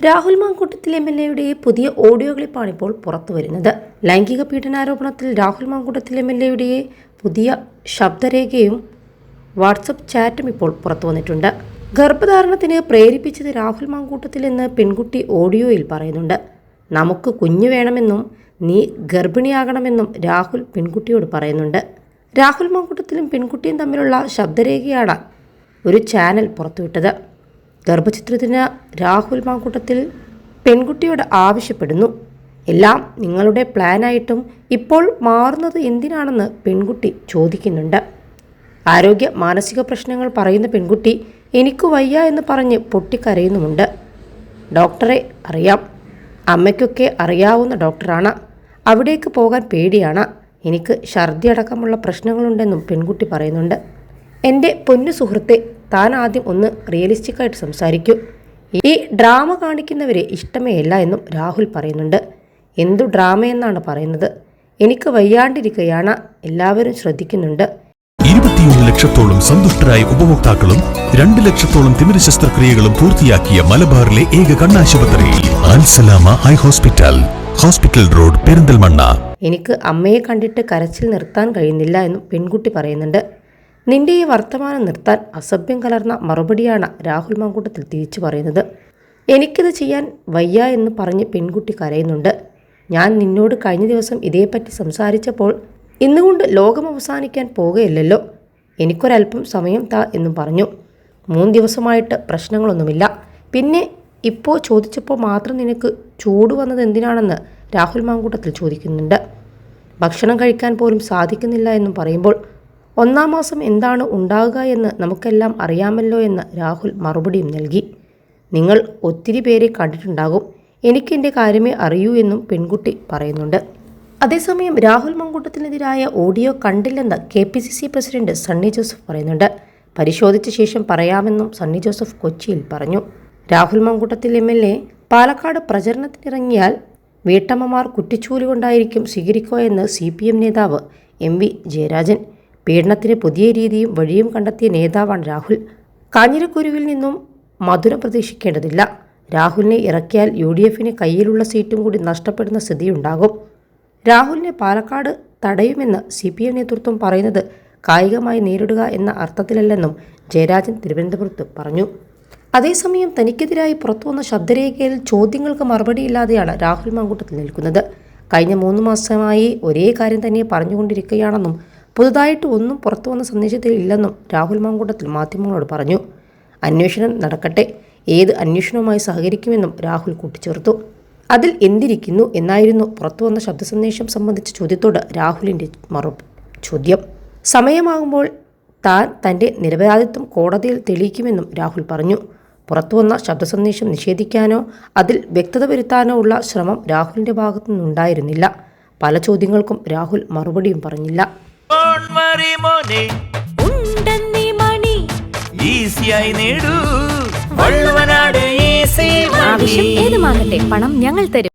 Rahul Mankoottathil M L എയുടെ പുതിയ audio ക്ലിപ്പാണ് ഇപ്പോൾ പുറത്തു വരുന്നത് ലൈംഗിക പീഡനാരോപണത്തിൽ രാഹുൽ മാങ്കൂട്ടത്തിൽ എം എൽ എയുടെ പുതിയ ശബ്ദരേഖയും വാട്സപ്പ് ചാറ്റും ഇപ്പോൾ പുറത്തു വന്നിട്ടുണ്ട് ഗർഭധാരണത്തിന് പ്രേരിപ്പിച്ചത് രാഹുൽ മാങ്കൂട്ടത്തിൽ എന്ന് പെൺകുട്ടി ഓഡിയോയിൽ പറയുന്നുണ്ട്. നമുക്ക് കുഞ്ഞു വേണമെന്നും നീ ഗർഭിണിയാകണമെന്നും രാഹുൽ പെൺകുട്ടിയോട് പറയുന്നുണ്ട്. രാഹുൽ മാങ്കൂട്ടത്തിലും പെൺകുട്ടിയും തമ്മിലുള്ള ശബ്ദരേഖയാണ് ഒരു ചാനൽ പുറത്തുവിട്ടത്. ഗർഭചിത്രത്തിന് രാഹുൽ മാങ്കൂട്ടത്തിൽ പെൺകുട്ടിയോട് ആവശ്യപ്പെടുന്നു. എല്ലാം നിങ്ങളുടെ പ്ലാനായിട്ടും ഇപ്പോൾ മാറുന്നത് എന്തിനാണെന്ന് പെൺകുട്ടി ചോദിക്കുന്നുണ്ട്. ആരോഗ്യ മാനസിക പ്രശ്നങ്ങൾ പറയുന്ന പെൺകുട്ടി എനിക്ക് വയ്യ എന്ന് പറഞ്ഞ് പൊട്ടിക്കരയുന്നുമുണ്ട്. ഡോക്ടറെ അറിയാം. അമ്മയ്ക്കൊക്കെ അറിയാവുന്ന ഡോക്ടറാണ്. അവിടേക്ക് പോകാൻ പേടിയാണ്. എനിക്ക് ഛർദി അടക്കമുള്ള പ്രശ്നങ്ങളുണ്ടെന്നും പെൺകുട്ടി പറയുന്നുണ്ട്. എന്റെ പൊന്നു സുഹൃത്തെ താൻ ആദ്യം ഒന്ന് റിയലിസ്റ്റിക്കായിട്ട് സംസാരിക്കൂ. ഈ ഡ്രാമ കാണിക്കുന്നവരെ ഇഷ്ടമേ അല്ല എന്നും രാഹുൽ പറയുന്നുണ്ട്. എന്തു ഡ്രാമയെന്നാണ് പറയുന്നത്? എനിക്ക് വയ്യാണ്ടിരിക്കുകയാണ് എല്ലാവരും ശ്രദ്ധിക്കുന്നുണ്ട്. ഇരുപത്തിയൊന്ന് ലക്ഷത്തോളം സന്തുഷ്ടരായ ഉപഭോക്താക്കളും രണ്ട് ലക്ഷത്തോളം തിമിര ശസ്ത്രക്രിയകളും പൂർത്തിയാക്കിയ മലബാറിലെ ഏക കണ്ണാശുപത്രി high hospital hospital road Perinthalmanna. എനിക്ക് അമ്മയെ കണ്ടിട്ട് കരച്ചിൽ നിർത്താൻ കഴിയുന്നില്ല എന്നും പെൺകുട്ടി പറയുന്നുണ്ട്. നിന്റെ ഈ വർത്തമാനം നിർത്താൻ അസഭ്യം കലർന്ന മറുപടിയാണ് രാഹുൽ മാങ്കൂട്ടത്തിൽ തിരിച്ചു പറയുന്നത്. എനിക്കിത് ചെയ്യാൻ വയ്യ എന്ന് പറഞ്ഞ് പെൺകുട്ടി കരയുന്നുണ്ട്. ഞാൻ നിന്നോട് കഴിഞ്ഞ ദിവസം ഇതേപ്പറ്റി സംസാരിച്ചപ്പോൾ ഇന്നുകൊണ്ട് ലോകം അവസാനിക്കാൻ പോകുകയില്ലല്ലോ. എനിക്കൊരല്പം സമയം താ എന്നും പറഞ്ഞു. മൂന്ന് ദിവസമായിട്ട് പ്രശ്നങ്ങളൊന്നുമില്ല. പിന്നെ ഇപ്പോൾ ചോദിച്ചപ്പോൾ മാത്രം നിനക്ക് ചൂട് വന്നത് എന്തിനാണെന്ന് രാഹുൽ മാങ്കൂട്ടത്തിൽ ചോദിക്കുന്നുണ്ട്. ഭക്ഷണം കഴിക്കാൻ പോലും സാധിക്കുന്നില്ല എന്നും പറയുമ്പോൾ ഒന്നാം മാസം എന്താണ് ഉണ്ടാകുക എന്ന് നമുക്കെല്ലാം അറിയാമല്ലോ എന്ന് രാഹുൽ മറുപടിയും നൽകി. നിങ്ങൾ ഒത്തിരി പേരെ കണ്ടിട്ടുണ്ടാകും. എനിക്കെന്റെ കാര്യമേ അറിയൂ എന്നും പെൺകുട്ടി പറയുന്നുണ്ട്. അതേസമയം രാഹുൽ മങ്കൂട്ടത്തിനെതിരായ ഓഡിയോ കണ്ടില്ലെന്ന് K P C C president Sunny Joseph പറയുന്നുണ്ട്. പരിശോധിച്ച ശേഷം പറയാമെന്നും സണ്ണി ജോസഫ് കൊച്ചിയിൽ പറഞ്ഞു. Rahul Mankoottathil M L A Palakkad പ്രചരണത്തിനിറങ്ങിയാൽ വീട്ടമ്മമാർ കുറ്റിച്ചൂലുകൊണ്ടായിരിക്കും സ്വീകരിക്കുക എന്ന് സി പി എം നേതാവ് എം വി ജയരാജൻ. പീഡനത്തിന് പുതിയ രീതിയും വഴിയും കണ്ടെത്തിയ നേതാവാണ് രാഹുൽ. കാഞ്ഞിരക്കുരുവിൽ നിന്നും മധുരം പ്രതീക്ഷിക്കേണ്ടതില്ല. രാഹുലിനെ ഇറക്കിയാൽ യു ഡി എഫിന് കയ്യിലുള്ള സീറ്റും കൂടി നഷ്ടപ്പെടുന്ന സ്ഥിതിയുണ്ടാകും. രാഹുലിനെ പാലക്കാട് തടയുമെന്ന് സി പി എം നേതൃത്വം പറയുന്നത് കായികമായി നേരിടുക എന്ന അർത്ഥത്തിലല്ലെന്നും ജയരാജൻ തിരുവനന്തപുരത്ത് പറഞ്ഞു. അതേസമയം തനിക്കെതിരായി പുറത്തുവന്ന ശബ്ദരേഖയിൽ ചോദ്യങ്ങൾക്ക് മറുപടിയില്ലാതെയാണ് രാഹുൽ മങ്കൂട്ടത്തിൽ നിൽക്കുന്നത്. കഴിഞ്ഞ മൂന്ന് മാസമായി ഒരേ കാര്യം തന്നെ പറഞ്ഞുകൊണ്ടിരിക്കുകയാണെന്നും പുതുതായിട്ട് ഒന്നും പുറത്തു വന്ന സന്ദേശത്തിൽ ഇല്ലെന്നും രാഹുൽ മാങ്കൂട്ടത്തിൽ മാധ്യമങ്ങളോട് പറഞ്ഞു. അന്വേഷണം നടക്കട്ടെ. ഏത് അന്വേഷണവുമായി സഹകരിക്കുമെന്നും രാഹുൽ കൂട്ടിച്ചേർത്തു. അതിൽ എന്തിരിക്കുന്നു എന്നായിരുന്നു പുറത്തുവന്ന ശബ്ദ സന്ദേശം സംബന്ധിച്ച ചോദ്യത്തോട് രാഹുലിന്റെ മറു ചോദ്യം. സമയമാകുമ്പോൾ താൻ തന്റെ നിരപരാധിത്വം കോടതിയിൽ തെളിയിക്കുമെന്നും രാഹുൽ പറഞ്ഞു. പുറത്തുവന്ന ശബ്ദ സന്ദേശം നിഷേധിക്കാനോ അതിൽ വ്യക്തത വരുത്താനോ ഉള്ള ശ്രമം രാഹുലിന്റെ ഭാഗത്തു നിന്നുണ്ടായിരുന്നില്ല പല ചോദ്യങ്ങൾക്കും രാഹുൽ മറുപടിയും പറഞ്ഞില്ല. മോനെ. ഉണ്ടെന്നീ മണി. ഈസിയായി നേടൂ. വള്ളുവനാട് ഈസി ആവശ്യം ഏതുമാകട്ടെ പണം ഞങ്ങൾ തരും.